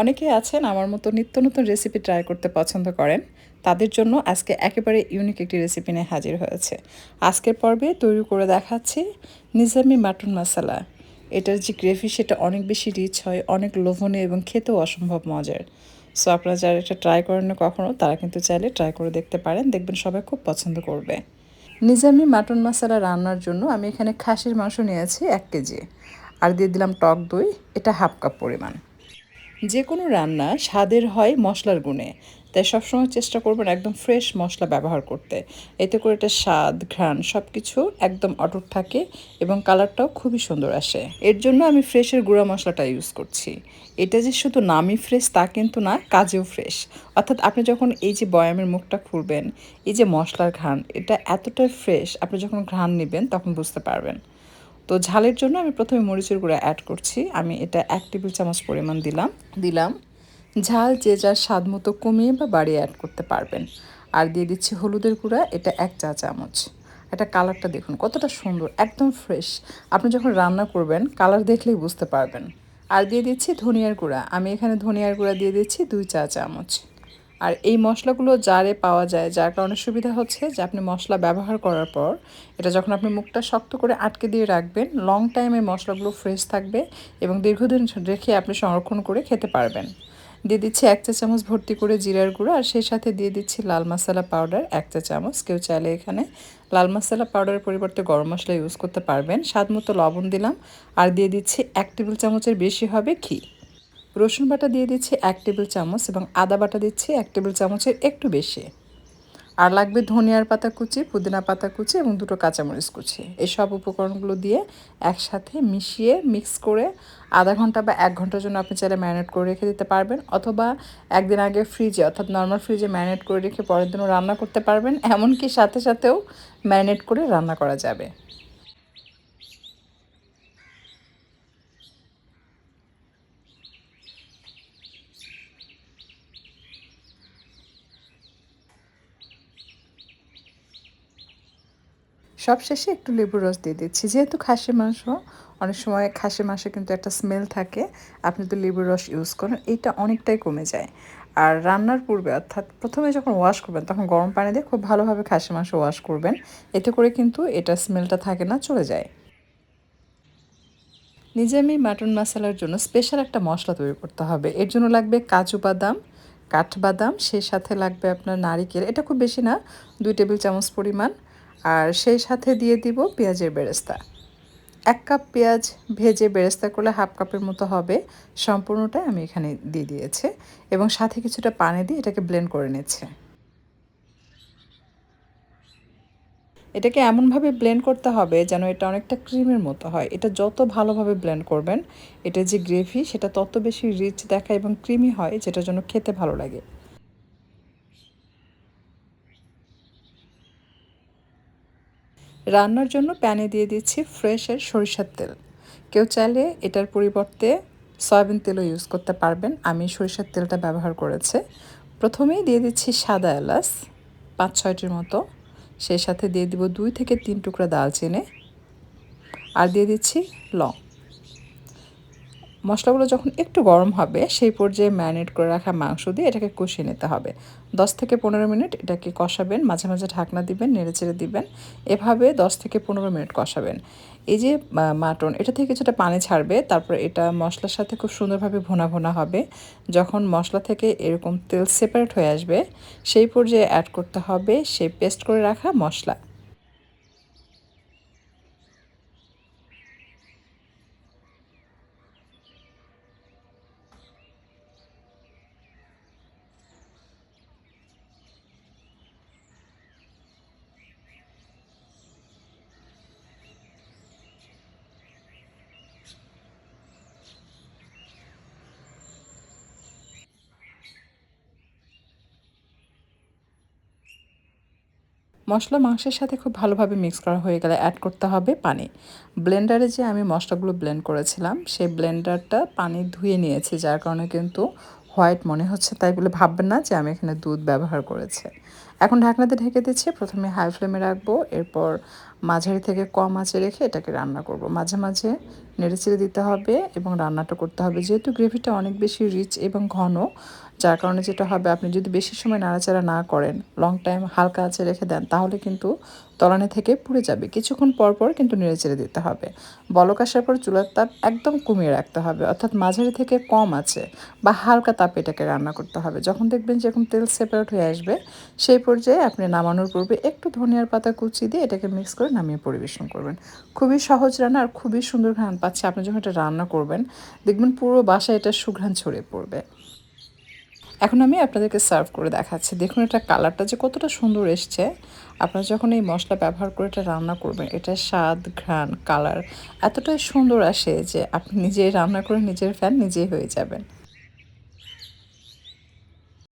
অনেকেই আছেন, আমার মতো নিত্য নতুন রেসিপি ট্রাই করতে পছন্দ করেন। তাদের জন্য আজকে একেবারে ইউনিক একটি রেসিপি নিয়ে হাজির হয়েছে। আজকের পর্বে তৈরি করে দেখাচ্ছি নিজামি মাটন মশলা। এটার যে গ্রেভি সেটা অনেক বেশি রিচ হয়, অনেক লোভনীয় এবং খেতেও অসম্ভব মজার। সো আপনারা যারা এটা ট্রাই করেন না কখনও তারা কিন্তু চাইলে ট্রাই করে দেখতে পারেন, দেখবেন সবাই খুব পছন্দ করবে। নিজামি মাটন মশলা রান্নার জন্য আমি এখানে খাসির মাংস নিয়েছি এক কেজি। আর দিয়ে দিলাম টক দই, এটা হাফ কাপ পরিমাণ। যে কোনো রান্না স্বাদের হয় মশলার গুণে। তাই সবসময় চেষ্টা করবেন একদম ফ্রেশ মশলা ব্যবহার করতে। এতে করে এটা স্বাদ, ঘ্রাণ সব কিছু একদম অটুট থাকে এবং কালারটাও খুবই সুন্দর আসে। এর জন্য আমি ফ্রেশের গুঁড়া মশলাটা ইউজ করছি। এটা যে শুধু নামই ফ্রেশ তা কিন্তু না, কাজেও ফ্রেশ অর্থাৎ আপনি যখন এই যে বয়ামের মুখটা খুলবেন, এই যে মশলার ঘ্রাণ, এটা এতটাই ফ্রেশ আপনি যখন ঘ্রাণ নেবেন তখন বুঝতে পারবেন। তো ঝালের জন্য আমি প্রথমে মরিচের গুঁড়া অ্যাড করছি। আমি এটা এক টেবিল চামচ পরিমাণ দিলাম। দিলাম। ঝাল যে যার স্বাদ মতো কমিয়ে বা বাড়িয়ে অ্যাড করতে পারবেন। আর দিয়ে দিচ্ছি হলুদের গুঁড়া, এটা এক চা চামচ। এটা কালারটা দেখুন, কতটা সুন্দর, একদম ফ্রেশ আপনি যখন রান্না করবেন কালার দেখলেই বুঝতে পারবেন। আর দিয়ে দিচ্ছি ধনিয়ার গুঁড়া। আমি এখানে ধনিয়ার গুঁড়া দিয়ে দিচ্ছি দুই চা চামচ। আর এই মশলাগুলো জারে পাওয়া যায়, যার কারণে সুবিধা হচ্ছে যে আপনি মশলা ব্যবহার করার পর এটা যখন আপনি মুখটা শক্ত করে আটকে দিয়ে রাখবেন লং টাইম মশলাগুলো ফ্রেশ থাকবে এবং দীর্ঘদিন রেখে আপনি সংরক্ষণ করে খেতে পারবেন। দিয়ে দিচ্ছি এক চা চামচ ভর্তি করে জিরার গুঁড়ো আর সেই সাথে দিয়ে দিচ্ছি লাল মশলা পাউডার এক চা চামচ। কেউ চাইলে এখানে লাল মশলা পাউডারের পরিবর্তে গরম মশলা ইউজ করতে পারবেন। স্বাদ মতো লবণ দিলাম আর দিয়ে দিচ্ছি এক টেবিল চামচের বেশি হবে ঘি। রসুন বাটা দিয়ে দিচ্ছি এক টেবিল চামচ এবং আদা বাটা দিচ্ছি এক টেবিল চামচের একটু বেশি। আর লাগবে ধনিয়ার পাতা কুচি, পুদিনা পাতা কুচি এবং দুটো কাঁচামরিচ কুচি। এই সব উপকরণগুলো দিয়ে একসাথে মিশিয়ে মিক্স করে আধা ঘণ্টা বা এক ঘণ্টার জন্য আপনি চাইলে ম্যারিনেট করে রেখে দিতে পারবেন অথবা একদিন আগে ফ্রিজে অর্থাৎ নর্মাল ফ্রিজে ম্যারিনেট করে রেখে পরের দিনও রান্না করতে পারবেন। এমনকি সাথে সাথেও ম্যারিনেট করে রান্না করা যাবে। সবশেষে একটু লেবুর রস দিয়ে দিচ্ছি। যেহেতু খাসি মাংস, অনেক সময় খাসি মাংসে কিন্তু একটা স্মেল থাকে, আপনি তো লেবুর রস ইউজ করেন এইটা অনেকটাই কমে যায়। আর রান্নার পূর্বে, অর্থাৎ প্রথমে যখন ওয়াশ করবেন, তখন গরম পানি দিয়ে খুব ভালোভাবে খাসি মাংস ওয়াশ করবেন। এতে করে কিন্তু এটা স্মেলটা থাকে না, চলে যায়। নিজে আমি মাটন মশলার জন্য স্পেশাল একটা মশলা তৈরি করতে হবে। এর জন্য লাগবে কাজু বাদাম কাঠবাদাম সেই সাথে লাগবে আপনার নারিকেল। এটা খুব বেশি না, দুই টেবিল চামচ পরিমাণ। আর সেই সাথে দিয়ে দিব পেঁয়াজের বেরেস্তা। এক কাপ পেঁয়াজ ভেজে বেরেস্তা করলে হাফ কাপের মতো হবে। সম্পূর্ণটাই আমি এখানে দিয়ে দিয়েছি এবং সাথে কিছুটা পানি দিয়ে এটাকে ব্লেন্ড করে নিচ্ছে। এটাকে এমনভাবে ব্লেন্ড করতে হবে যেন এটা অনেকটা ক্রিমের মতো হয়। এটা যত ভালোভাবে ব্লেন্ড করবেন, এটা যে গ্রেভি সেটা তত বেশি রিচ দেখায় এবং ক্রিমি হয়, যেটার জন্য খেতে ভালো লাগে। রান্নার জন্য প্যানে দিয়ে দিচ্ছি ফ্রেশের সরিষার তেল। কেউ চাইলে এটার পরিবর্তে সয়াবিন তেলও ইউজ করতে পারবেন। আমি সরিষার তেলটা ব্যবহার করেছে। প্রথমেই দিয়ে দিচ্ছি সাদা এলাচ, পাঁচ ছয়টির মতো। সেই সাথে দিয়ে দিব দুই থেকে তিন টুকরা দালচিনি আর দিয়ে দিচ্ছি লং। মশলাগুলো যখন একটু গরম হবে, সেই পর্যায়ে ম্যারিনেট করে রাখা মাংস দিয়ে এটাকে কষিয়ে নিতে হবে। দশ থেকে পনেরো মিনিট এটাকে কষাবেন, মাঝে মাঝে ঢাকনা দিবেন, নেড়ে চেড়ে দিবেন। এভাবে দশ থেকে পনেরো মিনিট কষাবেন। এই যে মাটন, এটা থেকে কিছুটা পানি ছাড়বে, তারপর এটা মশলার সাথে খুব সুন্দরভাবে ভোনা ভোনা হবে। যখন মশলা থেকে এরকম তেল সেপারেট হয়ে আসবে, সেই পর্যায়ে অ্যাড করতে হবে, সেই পেস্ট করে রাখা মশলা। মশলা মাংসের সাথে খুব ভালোভাবে মিক্স করা হয়ে গেলে অ্যাড করতে হবে পানি। ব্লেন্ডারে যে আমি মশলাগুলো ব্লেন্ড করেছিলাম, সেই ব্লেন্ডারটা পানি ধুয়ে নিয়েছি, যার কারণে কিন্তু হোয়াইট মনে হচ্ছে, তাই বলে ভাববেন না যে আমি এখানে দুধ ব্যবহার করেছি। এখন ঢাকনাতে ঢেকে দিচ্ছি, প্রথমে হাই ফ্লেমে রাখব, এরপর মাঝারি থেকে কম আঁচে রেখে এটাকে রান্না করব। মাঝে মাঝে নেড়েচেড়ে দিতে হবে এবং রান্নাটা করতে হবে। যেহেতু গ্রেভিটা অনেক বেশি রিচ এবং ঘন যার কারণে যেটা হবে, আপনি যদি বেশি সময় নাড়াচাড়া না করেন লং টাইম হালকা আছে রেখে দেন, তাহলে কিন্তু তলানি থেকে পুড়ে যাবে। কিছুক্ষণ পর পর কিন্তু নেড়েচেড়ে দিতে হবে। বলক আসার পর চুলার তাপ একদম কমিয়ে রাখতে হবে, অর্থাৎ মাঝারি থেকে কম আছে বা হালকা তাপে এটাকে রান্না করতে হবে। যখন দেখবেন যে এখন তেল সেপারেট হয়ে আসবে, সেই পর্যায়ে আপনি নামানোর পূর্বে একটু ধনিয়ার পাতা কুচি দিয়ে এটাকে মিক্স করে নামিয়ে পরিবেশন করবেন। খুবই সহজ রান্না আর খুবই সুন্দর ঘ্রাণ পাচ্ছে। আপনি যখন এটা রান্না করবেন, দেখবেন পুরো বাসায় এটা সুঘ্রাণ ছড়িয়ে পড়বে। এখন আমি আপনাদেরকে সার্ভ করে দেখাচ্ছি। দেখুন এটা কালারটা যে কতটা সুন্দর এসছে। আপনারা যখন এই মশলা ব্যবহার করে এটা রান্না করবেন, এটা স্বাদ, ঘ্রাণ কালার এতটাই সুন্দর আসে যে আপনি নিজেই রান্না করে নিজের ফ্যান নিজেই হয়ে যাবেন।